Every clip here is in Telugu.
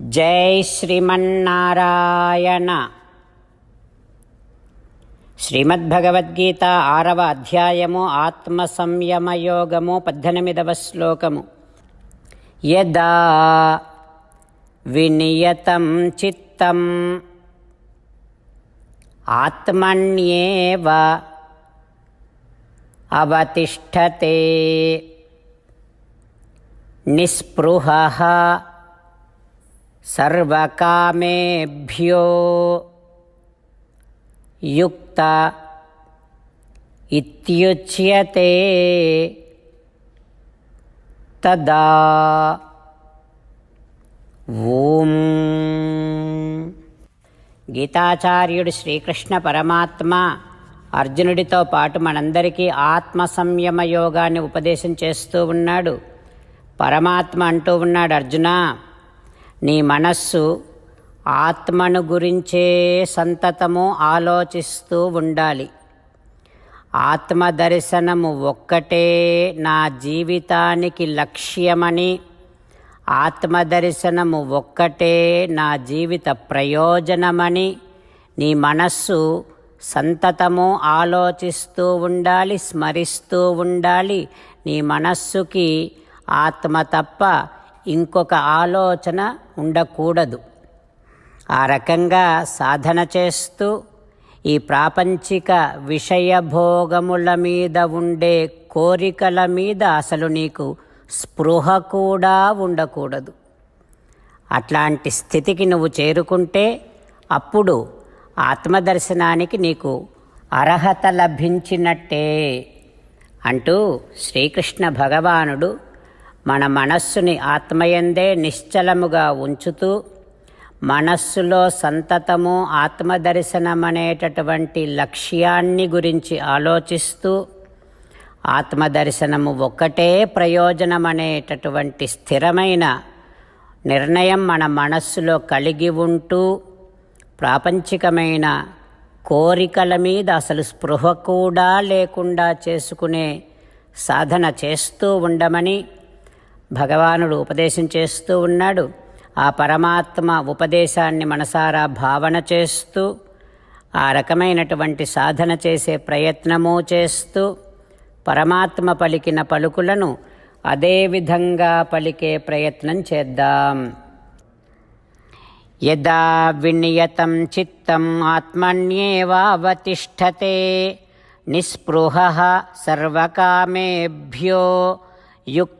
జై శ్రీమన్నారాయణ. శ్రీమద్భగవద్గీత ఆరవ అధ్యాయము ఆత్మ సంయమయోగము పద్దెనిమిదవ శ్లోకము. యదా వినియతం చిత్తం ఆత్మన్యేవ అవతిష్టతే నిస్పృహ సర్వకామేభ్యో యుక్త ఇత్యుచ్యతే తదా. ఓం. గీతాచార్యుడు శ్రీకృష్ణ పరమాత్మ అర్జునుడితో పాటు మనందరికీ ఆత్మ సంయమ యోగాన్ని ఉపదేశం చేస్తూ ఉన్నాడు. పరమాత్మ అంటూ ఉన్నాడు అర్జునా నీ మనస్సు ఆత్మను గురించే సంతతము ఆలోచిస్తూ ఉండాలి. ఆత్మ దర్శనము ఒక్కటే నా జీవితానికి లక్ష్యమని ఆత్మదర్శనము ఒక్కటే నా జీవిత ప్రయోజనమని నీ మనస్సు సంతతము ఆలోచిస్తూ ఉండాలి స్మరిస్తూ ఉండాలి. నీ మనస్సుకి ఆత్మ తప్ప ఇంకొక ఆలోచన ఉండకూడదు. ఆ రకంగా సాధన చేస్తూ ఈ ప్రాపంచిక విషయభోగముల మీద ఉండే కోరికల మీద అసలు నీకు స్పృహ కూడా ఉండకూడదు. అట్లాంటి స్థితికి నువ్వు చేరుకుంటే అప్పుడు ఆత్మదర్శనానికి నీకు అర్హత లభించినట్టే అంటూ శ్రీకృష్ణ భగవానుడు మన మనస్సుని ఆత్మయందే నిశ్చలముగా ఉంచుతూ మనస్సులో సంతతము ఆత్మదర్శనమనేటటువంటి లక్ష్యాన్ని గురించి ఆలోచిస్తూ ఆత్మదర్శనము ఒక్కటే ప్రయోజనమనేటటువంటి స్థిరమైన నిర్ణయం మన మనస్సులో కలిగి ఉంటూ ప్రాపంచికమైన కోరికల మీద అసలు స్పృహ కూడా లేకుండా చేసుకునే సాధన చేస్తూ ఉండమని భగవానుడు ఉపదేశం చేస్తూ ఉన్నాడు. ఆ పరమాత్మ ఉపదేశాన్ని మనసారా భావన చేస్తూ ఆ రకమైనటువంటి సాధన చేసే ప్రయత్నము చేస్తూ పరమాత్మ పలికిన పలుకులను అదే విధంగా పలికే ప్రయత్నం చేద్దాం. యదా వినియతం చిత్తం ఆత్మన్యేవావతిష్టతే నిస్పృహ సర్వకామేభ్యో యుక్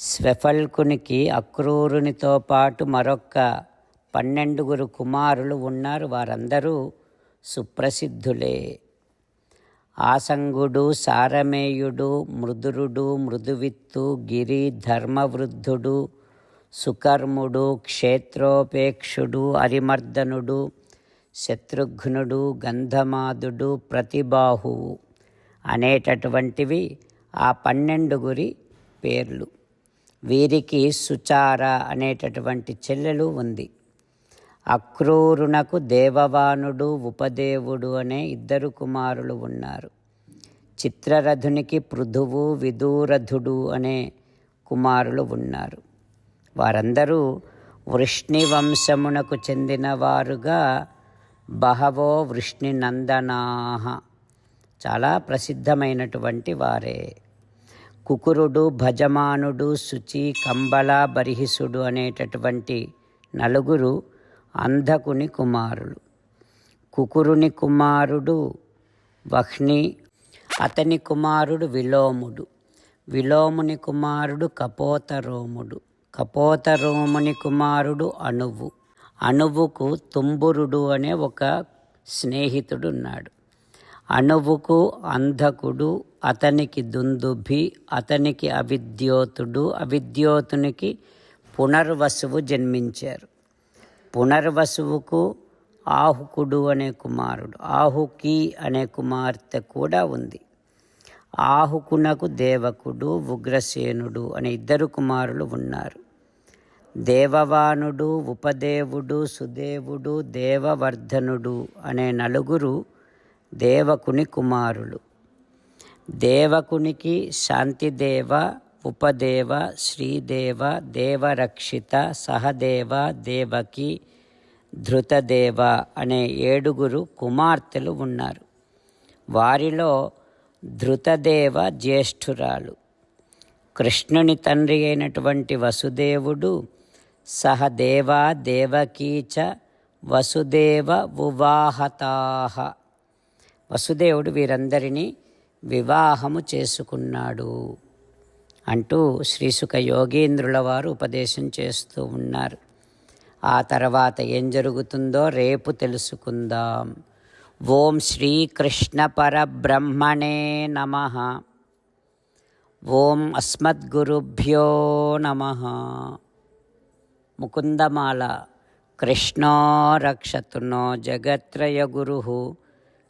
స్వెఫల్కునికి అక్రూరునితో పాటు మరొక్క పన్నెండుగురు కుమారులు ఉన్నారు. వారందరూ సుప్రసిద్ధులే. ఆసంగుడు సారమేయుడు మృదురుడు మృదువిత్తు గిరి ధర్మవృద్ధుడు సుకర్ముడు క్షేత్రోపేక్షుడు అరిమర్దనుడు శత్రుఘ్నుడు గంధమాదుడు ప్రతిబాహువు అనేటటువంటివి ఆ పన్నెండుగురి పేర్లు. వీరికి సుచార అనేటటువంటి చెల్లెలు ఉంది. అక్రూరునకు దేవవానుడు ఉపదేవుడు అనే ఇద్దరు కుమారులు ఉన్నారు. చిత్రరథునికి పృథువు విదూరథుడు అనే కుమారులు ఉన్నారు. వారందరూ వృష్ణి వంశమునకు చెందినవారుగా బహవో వృష్ణి నందనాహ చాలా ప్రసిద్ధమైనటువంటి వారే. కుకురుడు భజమానుడు శుచి కంబళ బరిహిసుడు అనేటటువంటి నలుగురు అంధకుని కుమారులు. కుకురుని కుమారుడు వహ్ని అతని కుమారుడు విలోముడు. విలోముని కుమారుడు కపోతరోముడు. కపోతరోముని కుమారుడు అణువు. అణువుకు తుంబురుడు అనే ఒక స్నేహితుడున్నాడు. అణువుకు అంధకుడు అతనికి దుందుభి అతనికి అవిద్యోతుడు అవిద్యోతునికి పునర్వసువు జన్మించారు. పునర్వసువుకు ఆహుకుడు అనే కుమారుడు ఆహుకి అనే కుమార్తె కూడా ఉంది. ఆహుకునకు దేవకుడు ఉగ్రసేనుడు అనే ఇద్దరు కుమారులు ఉన్నారు. దేవవానుడు ఉపదేవుడు సుదేవుడు దేవవర్ధనుడు అనే నలుగురు దేవకుని కుమారులు. దేవకునికి శాంతిదేవ ఉపదేవ శ్రీదేవ దేవరక్షిత సహదేవ దేవకి ధృతదేవ అనే ఏడుగురు కుమార్తెలు ఉన్నారు. వారిలో ధృతదేవ జ్యేష్ఠురాలు. కృష్ణుని తండ్రి అయినటువంటి వసుదేవుడు సహదేవ దేవకీచ వసుదేవ ఉవాహతాహ వసుదేవుడు వీరందరినీ వివాహము చేసుకున్నాడు అంటూ శ్రీసుఖ యోగేంద్రుల వారు ఉపదేశం చేస్తూ ఉన్నారు. ఆ తర్వాత ఏం జరుగుతుందో రేపు తెలుసుకుందాం. ఓం శ్రీకృష్ణ పరబ్రహ్మణే నమ. ఓం అస్మద్గురుభ్యో నమ. ముకుందమాల కృష్ణో రక్షతునో జగత్రయ గురు.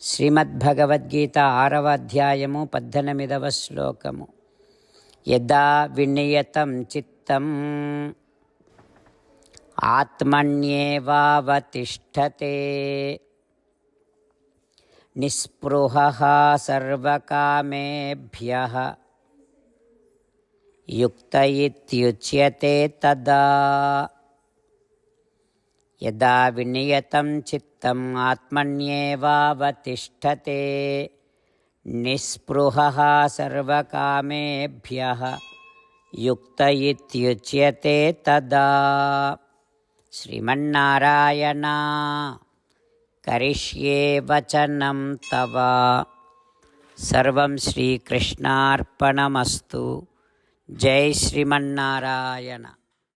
శ్రీమద్భగవద్గీత ఆరవ అధ్యాయము పద్దెనిమిదవ శ్లోకము. యదా వినియతం చిత్తం ఆత్మన్యేవావతిష్టతే నిస్పృహ సర్వకామేభ్య. యుక్త ఇత్యుచ్యతే తదా. యదా వినియతం చిత్తం ఆత్మన్యేవావతిష్టతే నిస్పృహ సర్వకామేభ్య యుక్త ఇత్యుచ్యతే తదా శ్రీమన్నారాయణ కరిష్యే వచనం తవ సర్వం శ్రీకృష్ణార్పణమస్తు జై శ్రీమన్నారాయణ